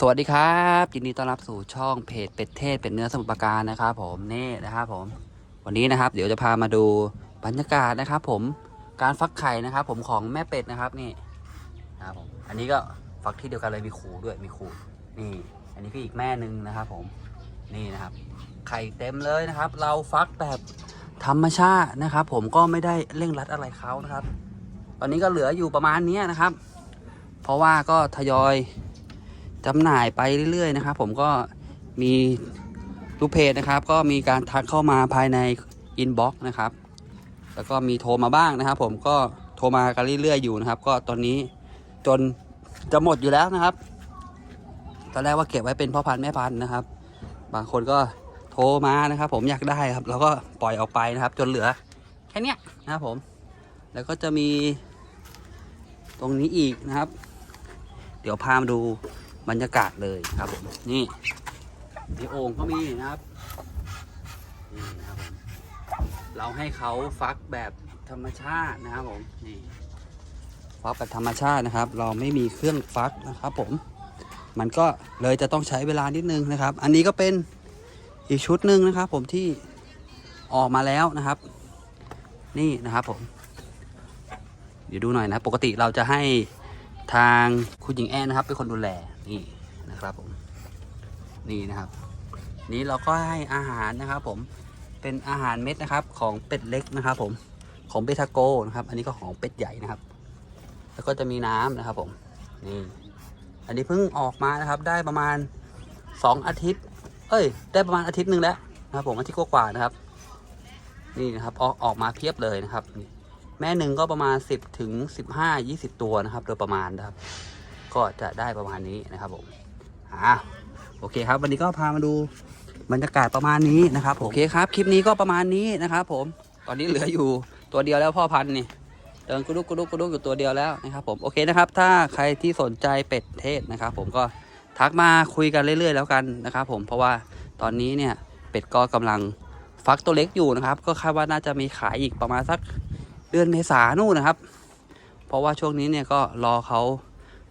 สวัสดีครับยินดีต้อนรับสู่ช่องเพจเป็ดเทศเป็ดเนื้อสมุทรปราการนะครับผมนี่นะครับผม วันนี้นะครับ เดี๋ยวจะพามาดูบรรยากาศนะครับ ผมการฟักไข่นะครับ ผมของแม่เป็ดนะครับนี่นะครับผมอันนี้ก็ฟักที่เดียวกันเลยมีขูด้วยมีขูนี่ อันนี้ก็อีกแม่หนึ่งนะครับ ผมนี่นะครับ ไข่เต็มเลยนะครับ เราฟักแบบธรรมชาตินะครับ ผมก็ไม่ได้เร่งรัดอะไรเขานะครับ ตอนนี้ก็เหลืออยู่ประมาณนี้นะครับ เพราะว่าก็ทยอย จำหน่ายไปเรื่อยๆนะครับ ผมก็มีรูปเพจนะครับ ก็มีการทักเข้ามาภายในอินบ็อกซ์นะครับ แล้วก็มีโทรมาบ้างนะครับ ผมก็โทรมากันเรื่อยๆอยู่นะครับ ก็ตอนนี้จนจะหมดอยู่แล้วนะครับ ตอนแรกว่าเก็บไว้เป็นพ่อพันธุ์แม่พันธุ์นะครับ บางคนก็โทรมานะครับ ผมอยากได้ครับแล้วก็ปล่อยออกไปนะครับ จนเหลือแค่เนี้ยนะครับผม แล้วก็จะมีตรงนี้อีกนะครับ เดี๋ยวพามาดู บรรยากาศเลยครับผมนี่ในโอ่งก็มีนะครับนี่นะครับผมเราให้เขาฟักแบบธรรมชาตินะครับผมนี่ฟักแบบธรรมชาตินะครับ เราไม่มีเครื่องฟักนะครับ ผม มันก็เลยจะต้องใช้เวลานิดนึงนะครับ อันนี้ก็เป็นอีกชุดหนึ่งนะครับ ผมที่ออกมาแล้วนะครับ นี่นะครับผม เดี๋ยวดูหน่อยนะ ปกติเราจะให้ทางคุณหญิงแอนนะครับ เป็นคนดูแล นี่นะครับผมนี่นะครับ นี้เราก็ให้อาหารนะครับ ผมเป็นอาหารเม็ดนะครับ ของเป็ดเล็กนะครับ ผมของเบทาโกนะครับ อันนี้ก็ของเป็ดใหญ่นะครับ แล้วก็จะมีน้ำนะครับ ผมนี่อันนี้เพิ่งออกมานะครับ ได้ประมาณสองอาทิตย์ เอ้ย ได้ประมาณอาทิตย์หนึ่งแล้วนะครับ ผมอาทิตย์กว่าๆนะครับ นี่นะครับออกออกมาเพียบเลยนะครับ แม่หนึ่งก็ประมาณ 10ถึง15 20 ตัวนะครับ โดยประมาณนะครับ ก็จะได้ประมาณนี้นะครับผมอ่าโอเคครับ วันนี้ก็พามาดูบรรยากาศประมาณนี้นะครับผมโอเคครับ คลิปนี้ก็ประมาณนี้นะครับ ผมตอนนี้เหลืออยู่ตัวเดียวแล้วพ่อพันธุ์นี่เดินกุดุกกุดุกกุดุกอยู่ตัวเดียวแล้วนะครับผมโอเคนะครับ ถ้าใครที่สนใจเป็ดเทศนะครับ ผมก็ทักมาคุยกันเรื่อย ๆ แล้วกันนะครับ ผมเพราะว่าตอนนี้เนี่ยเป็ดก็กำลังฟักตัวเล็กอยู่นะครับ ก็คาดว่าน่าจะมีขายอีกประมาณสักเดือนเมษานู่นนะครับ เพราะว่าช่วงนี้เนี่ยก็รอเขา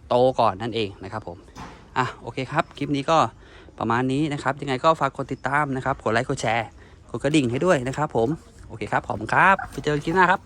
โตก่อนนั่นเองนะครับผมอะโอเคครับ คลิปนี้ก็ประมาณนี้นะครับ ยังไงก็ฝากกดติดตามนะครับ กดไลค์กดแชร์ กดกระดิ่งให้ด้วยนะครับผม โอเคครับ ขอบคุณครับ ไปเจอกันคลิปหน้าครับ